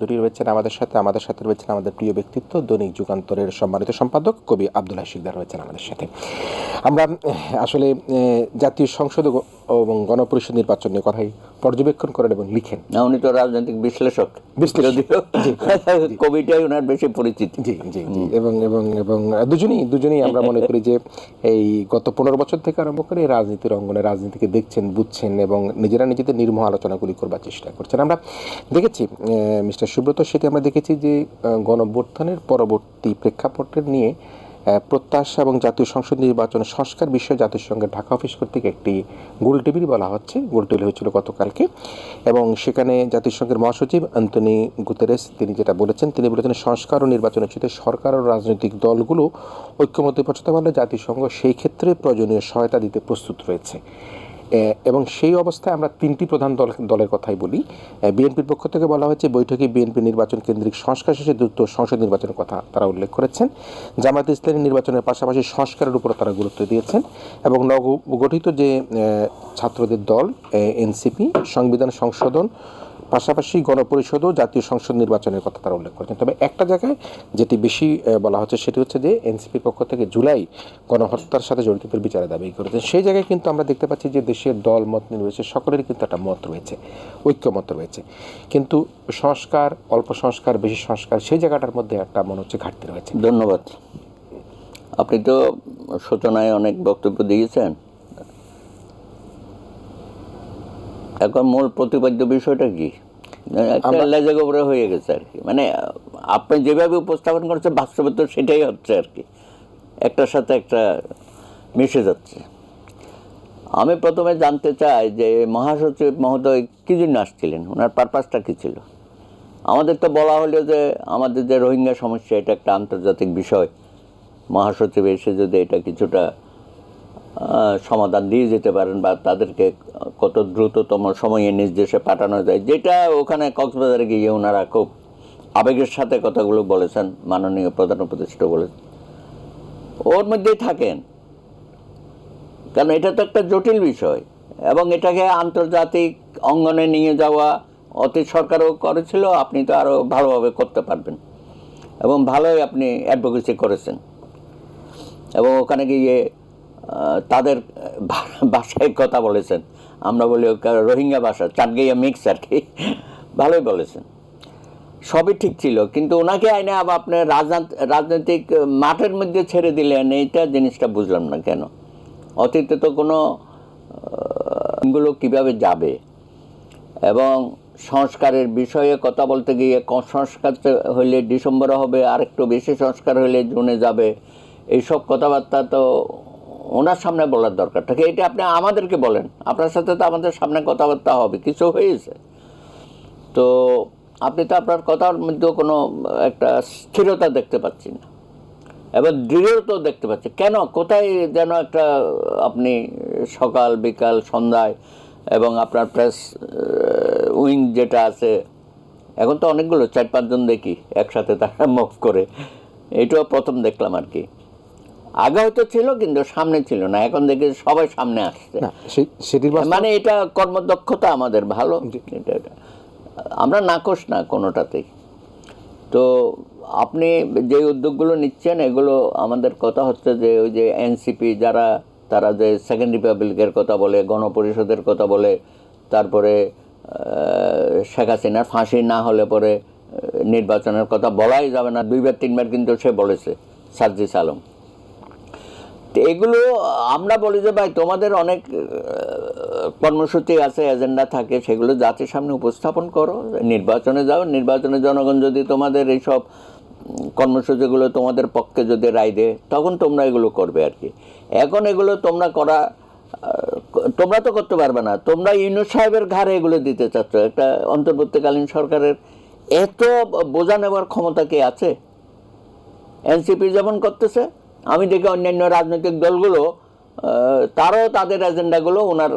দুটি রয়েছেন আমাদের সাথে আমাদের সাথে রয়েছেন আমাদের প্রিয় ব্যক্তিত্ব, দৈনিক যুগান্তরের সম্মানিত সম্পাদক কবি আব্দুল্লাহ শিকদার রয়েছেন আমাদের সাথে। আমরা আসলে জাতীয় সংসদ এবং গণপরিষদ নির্বাচন নিয়ে কথাই পর্যবেক্ষণ করেন এবং লিখেন। না উনি তো রাজনৈতিক বিশ্লেষক। বিশ্লেষক। কবিটাই ওনার বেশি পরিচিত। জি জি জি। এবং এবং এবং দুজনেই দুজনেই আমরা মনে করি যে এই গত পনেরো বছর থেকে আরম্ভ করে রাজনীতির অঙ্গনে রাজনীতিকে দেখছেন বুঝছেন এবং নিজেরা নিজেদের নির্মহ আলোচনাগুলি করবার চেষ্টা করছেন। আমরা দেখেছি মিস্টার সুব্রত সেটি আমরা দেখেছি যে আহ, গণঅভ্যুত্থানের পরবর্তী প্রেক্ষাপটের নিয়ে প্রত্যাশা এবং জাতীয় সংসদ নির্বাচন সংস্কার বিষয়ে জাতিসংঘের ঢাকা অফিস কর্তৃক একটি গোল টেবিল বলা হচ্ছে। গোল টেবিল হয়েছিল গতকালকে। এবং সেখানে জাতিসংঘের মহাসচিব অ্যান্টনি গুতেরেস তিনি যেটা বলেছেন, তিনি বলেছেন সংস্কার ও নির্বাচনের ক্ষেত্রে সরকার ও রাজনৈতিক দলগুলো ঐক্যমত্যে পৌঁছাতে পারলে জাতিসংঘ সেই ক্ষেত্রে প্রয়োজনীয় সহায়তা দিতে প্রস্তুত রয়েছে। এবং সেই অবস্থায় আমরা তিনটি প্রধান দল, দলের কথাই বলি। বিএনপির পক্ষ থেকে বলা হয়েছে, বৈঠকে বিএনপি নির্বাচন কেন্দ্রিক সংস্কার শেষে দ্রুত সংসদ নির্বাচনের কথা তারা উল্লেখ করেছেন। জামায়াত ইসলামী নির্বাচনের পাশাপাশি সংস্কারের উপর তারা গুরুত্ব দিয়েছেন। এবং নবগঠিত যে ছাত্রদের দল এনসিপি, সংবিধান সংশোধন পাশাপাশি গণপরিষদ ও জাতীয় সংসদ নির্বাচনের কথা তারা উল্লেখ করেছেন। তবে একটা জায়গায় যেটি বেশি বলা হচ্ছে সেটি হচ্ছে যে এনসিপির পক্ষ থেকে জুলাই গণহত্যার সাথে জড়িতদের বিচারে দাবি করেছেন। সেই জায়গায় কিন্তু আমরা দেখতে পাচ্ছি যে দেশের দল, মত নির্বিশেষে সকলেরই কিন্তু একটা মত রয়েছে, ঐক্যমত রয়েছে। কিন্তু সংস্কার, অল্প সংস্কার, বেশি সংস্কার, সেই জায়গাটার মধ্যে একটা মনে হচ্ছে ঘাটতি রয়েছে। ধন্যবাদ। আপনি তো সূচনায় অনেক বক্তব্য দিয়েছেন। এখন মূল প্রতিপাদ্য বিষয়টা কি? একটা লেজে গোবরে হয়ে গেছে আর কি। মানে আপনি যেভাবে উপস্থাপন করছেন বাস্তবে তো সেটাই হচ্ছে আর কি। একটার সাথে একটা মিশে যাচ্ছে। আমি প্রথমে জানতে চাই যে মহাসচিব মহোদয় কী জন্য আসছিলেন? ওনার পারপাসটা কী ছিল? আমাদের তো বলা হলো যে আমাদের যে রোহিঙ্গা সমস্যা এটা একটা আন্তর্জাতিক বিষয়। মহাসচিব এসে যদি এটা কিছুটা সমাধান দিয়ে যেতে পারেন বা তাদেরকে কত দ্রুততম সময়ে নিজ দেশে পাঠানো যায়। যেটা ওখানে কক্সবাজারে গিয়ে ওনারা খুব আবেগের সাথে কথাগুলো বলেছেন, মাননীয় প্রধান উপদেষ্টা বলেছেন। ওর মধ্যেই থাকেন। কারণ এটা তো একটা জটিল বিষয় এবং এটাকে আন্তর্জাতিক অঙ্গনে নিয়ে যাওয়া অতীত সরকারও করেছিল, আপনি তো আরও ভালোভাবে করতে পারবেন এবং ভালোই আপনি অ্যাডভোকেসি করেছেন। এবং ওখানে গিয়ে তাদের ভাষায় কথা বলেছেন। আমরা বলি রোহিঙ্গা ভাষা চাটগাইয়া মিক্স আর কি। ভালোই বলেছেন। সবই ঠিক ছিল, কিন্তু ওনাকে আইনে আবার আপনি রাজনৈতিক মাঠের মধ্যে ছেড়ে দিলেন, এইটা জিনিসটা বুঝলাম না কেন? অতীতে তো কোনো গুলো কীভাবে যাবে? এবং সংস্কারের বিষয়ে কথা বলতে গিয়ে সংস্কার হইলে ডিসেম্বরে হবে আর একটু বেশি সংস্কার হইলে জুনে যাবে। এইসব কথাবার্তা তো ওনার সামনে বলার দরকার থাকে। এটা আপনি আমাদেরকে বলেন। আপনার সাথে তো আমাদের সামনে কথাবার্তা হবে, কিছু হয়েছে। তো আপনি তো আপনার কথার মধ্যেও কোনো একটা স্থিরতা দেখতে পাচ্ছি না। এবার দৃঢ়তাও দেখতে পাচ্ছি। কেন? কোথায় যেন একটা আপনি সকাল, বিকাল, সন্ধ্যায় এবং আপনার প্রেস উইং যেটা আছে, এখন তো অনেকগুলো, চার পাঁচজন দেখি একসাথে তারা মুভ করে। এটাও প্রথম দেখলাম আর কি। আগে হয়তো ছিল কিন্তু সামনে ছিল না। এখন দেখি সবাই সামনে আসছে। সেটির মানে এটা কর্মদক্ষতা আমাদের ভালো। আমরা নাকশ না কোনোটাতেই। তো আপনি যে উদ্যোগগুলো নিচ্ছেন এগুলো আমাদের কথা হচ্ছে যে ওই যে এনসিপি যারা তারা যে সেকেন্ড রিপাবলিকের কথা বলে গণপরিষদের কথা বলে তারপরে শেখ হাসিনার ফাঁসি না হলে পরে নির্বাচনের কথা বলাই যাবে না। দুইবার তিনবার কিন্তু সে বলেছে সার্জিস আলম। এগুলো, আমরা বলি যে, ভাই, তোমাদের অনেক কর্মসূচি আছে, এজেন্ডা থাকে, সেগুলো জাতির সামনে উপস্থাপন করো, নির্বাচনে যাও, নির্বাচনে জনগণ যদি তোমাদের এইসব কর্মসূচিগুলো তোমাদের পক্ষে যদি রায় দেয়, তখন তোমরা এগুলো করবে আর কি। এখন এগুলো তোমরা করা তোমরা তো করতে পারবে না। তোমরা ইউনুস সাহেবের ঘাড়ে এগুলো দিতে চাচ্ছ। একটা অন্তর্বর্তীকালীন সরকারের এত বোঝা নেওয়ার ক্ষমতা কি আছে? এনসিপি যেমন করতেছে আমি দেখি অন্যান্য রাজনৈতিক দলগুলো তারাও তাদের এজেন্ডাগুলো ওনার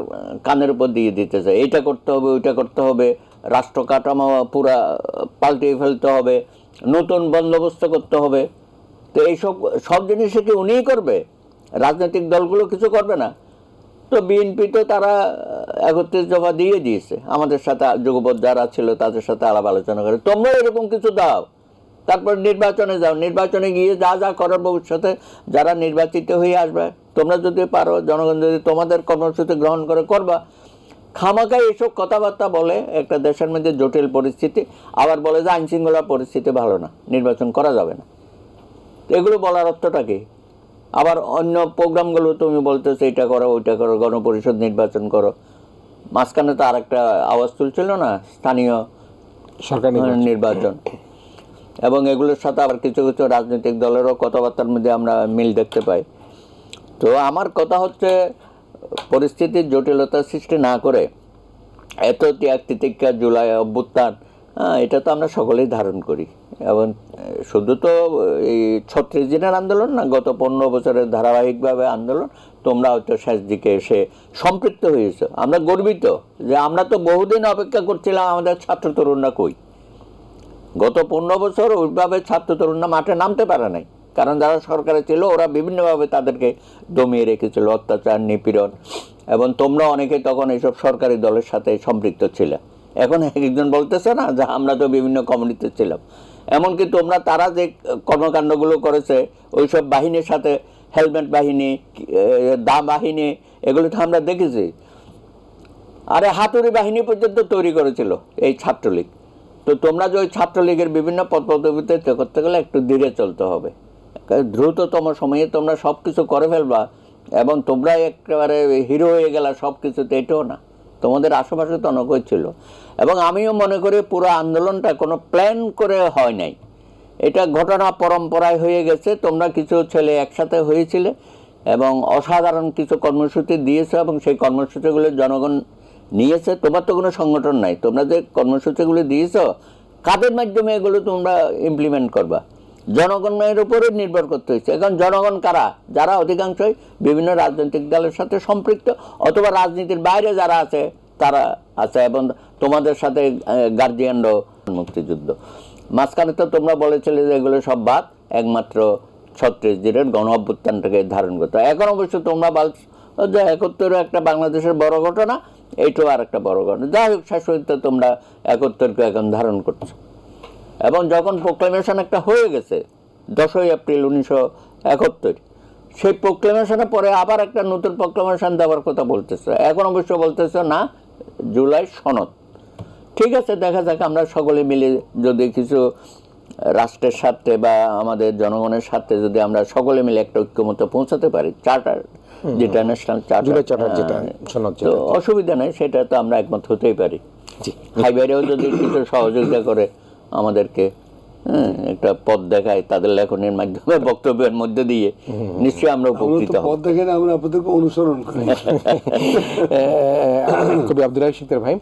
কানের উপর দিয়ে দিতে দিতেছে। এইটা করতে হবে, ওইটা করতে হবে, রাষ্ট্র কাঠামো পুরা পাল্টিয়ে ফেলতে হবে, নতুন বন্দোবস্ত করতে হবে। তো এইসব, সব জিনিসে কি উনিই করবে? রাজনৈতিক দলগুলো কিছু করবে না? তো বিএনপি তো তারা একত্রিশ দফা দিয়ে দিয়েছে। আমাদের সাথে যুগপথ যারা ছিল তাদের সাথে আলাপ আলোচনা করে। তোমরা এরকম কিছু দাও। তারপর নির্বাচনে যাও। নির্বাচনে গিয়ে যা যা করার ভবিষ্যতে যারা নির্বাচিত হয়ে আসবে তোমরা যদি পারো জনগণ যদি তোমাদের কর্মসূচি গ্রহণ করে করবা। খামাকায় এসব কথাবার্তা বলে একটা দেশের মধ্যে জটিল পরিস্থিতি আবার বলে যে আইনশৃঙ্খলা পরিস্থিতি ভালো না নির্বাচন করা যাবে না। এগুলো বলার অর্থটা কি? আবার অন্য প্রোগ্রামগুলো তুমি বলতেছো এটা করো ওইটা করো গণপরিষদ নির্বাচন করো। মাঝখানে তো আর একটা আওয়াজ তুলছিল না স্থানীয় সরকার নির্বাচন। এবং এগুলোর সাথে আবার কিছু কিছু রাজনৈতিক দলেরও কথাবার্তার মধ্যে আমরা মিল দেখতে পাই। তো আমার কথা হচ্ছে পরিস্থিতির জটিলতা সৃষ্টি না করে এত ত্যাগ তিতিক্ষা জুলাই অভ্যুত্থান হ্যাঁ, এটা তো আমরা সকলেই ধারণ করি। এবং শুধু তো এই ছত্রিশ দিনের আন্দোলন না গত পনেরো বছরের ধারাবাহিকভাবে আন্দোলন তোমরা হয়তো শেষ দিকে এসে সম্পৃক্ত হয়েছো। আমরা গর্বিত যে আমরা তো বহুদিন অপেক্ষা করছিলাম আমাদের ছাত্র তরুণরা কই। গত পনেরো বছর ওইভাবে ছাত্র তরুণরা মাঠে নামতে পারে নাই। কারণ যারা সরকারে ছিল, ওরা বিভিন্নভাবে তাদেরকে দমিয়ে রেখেছিল, অত্যাচার, নিপীড়ন এবং তোমরা অনেকে তখন এইসব সরকারি দলের সাথে সম্পৃক্ত ছিলে। এখন একজন বলতেছে না যে, আমরা তো বিভিন্ন কমিউনিতে ছিলাম। এমনকি তোমরা তারা যে কর্মকাণ্ডগুলো করেছে, ওইসব বাহিনীর সাথে, হেলমেট বাহিনী দা বাহিনী, এগুলো তো আমরা দেখেছি। আরে হাতুড়ি বাহিনী পর্যন্ত তৈরি করেছিল এই ছাত্রলীগ। তো তোমরা যে ওই ছাত্রলীগের বিভিন্ন পদ পদবিতে করতে গেলে একটু ধীরে চলতে হবে। দ্রুততম সময়ে তোমরা সব কিছু করে ফেলবা এবং তোমরা একেবারে হিরো হয়ে গেলা সব কিছুতে এটাও না। তোমাদের আশেপাশে তো অনেকই ছিল। এবং আমিও মনে করি পুরো আন্দোলনটা কোনো প্ল্যান করে হয় নাই। এটা ঘটনা পরম্পরায় হয়ে গেছে, তোমরা কিছু ছেলে একসাথে হয়েছিলে এবং অসাধারণ কিছু কর্মসূচি দিয়েছে এবং সেই কর্মসূচিগুলো জনগণ নিয়েছে, তোমার তো কোনো সংগঠন নাই। তোমরা যে কর্মসূচিগুলো দিয়েছ, কাদের মাধ্যমে এগুলো তোমরা ইমপ্লিমেন্ট করবা? জনগণের উপরে নির্ভর করতে হচ্ছে। এখন জনগণ কারা? যারা অধিকাংশই বিভিন্ন রাজনৈতিক দলের সাথে সম্পৃক্ত, অথবা রাজনীতির বাইরে যারা আছে, তারা আছে এবং তোমাদের সাথে গার্জিয়ানরাও মুক্তিযুদ্ধ। মাঝখানে তো তোমরা বলেছিলে যে এগুলো সব বাদ, একমাত্র ছত্রিশ দিনের গণ অভ্যুত্থানটাকে ধারণ করতে। এখন অবশ্য তোমরা যে একত্তর একটা বাংলাদেশের বড় ঘটনা, এইটাও আর একটা বড় ঘটনা। যাই হোক শেষ তোমরা একত্তরকে এখন ধারণ করছ। এবং যখন প্রোক্লেমেশন একটা হয়ে গেছে, দশই এপ্রিল উনিশশো একাত্তর, সেই প্রোক্লেমেশনের পরে আবার একটা নতুন প্রোক্লেমেশন দেওয়ার কথা বলতেছে। এখন অবশ্য বলতেছে না, জুলাই সনদ। ঠিক আছে, দেখা যাক আমরা সকলে মিলে যদি কিছু রাষ্ট্রের স্বার্থে বা আমাদের জনগণের স্বার্থে যদি আমরা সকলে মিলে একটা ঐক্যমতে পৌঁছাতে পারি চার্টার যেটা ন্যাশনাল চার্টার যেটা, তো অসুবিধা নেই সেটা তো আমরা একমত হতেই পারি। জি। হাই বাইরেও যদি কিছু সহযোগিতা করে আমাদেরকে হ্যাঁ, একটা পথ দেখায় তাদের লেখনের মাধ্যমে বক্তব্যের মধ্যে দিয়ে নিশ্চয়ই আমরা উপকৃত হব। পথ দেখে আমরা আপনাদেরকে অনুসরণ করি। কবি আব্দুল রাহিদ শিকদার ভাই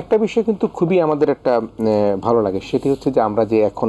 একটা বিষয় কিন্তু খুবই আমাদের একটা ভালো লাগে সেটি হচ্ছে যে আমরা যে এখন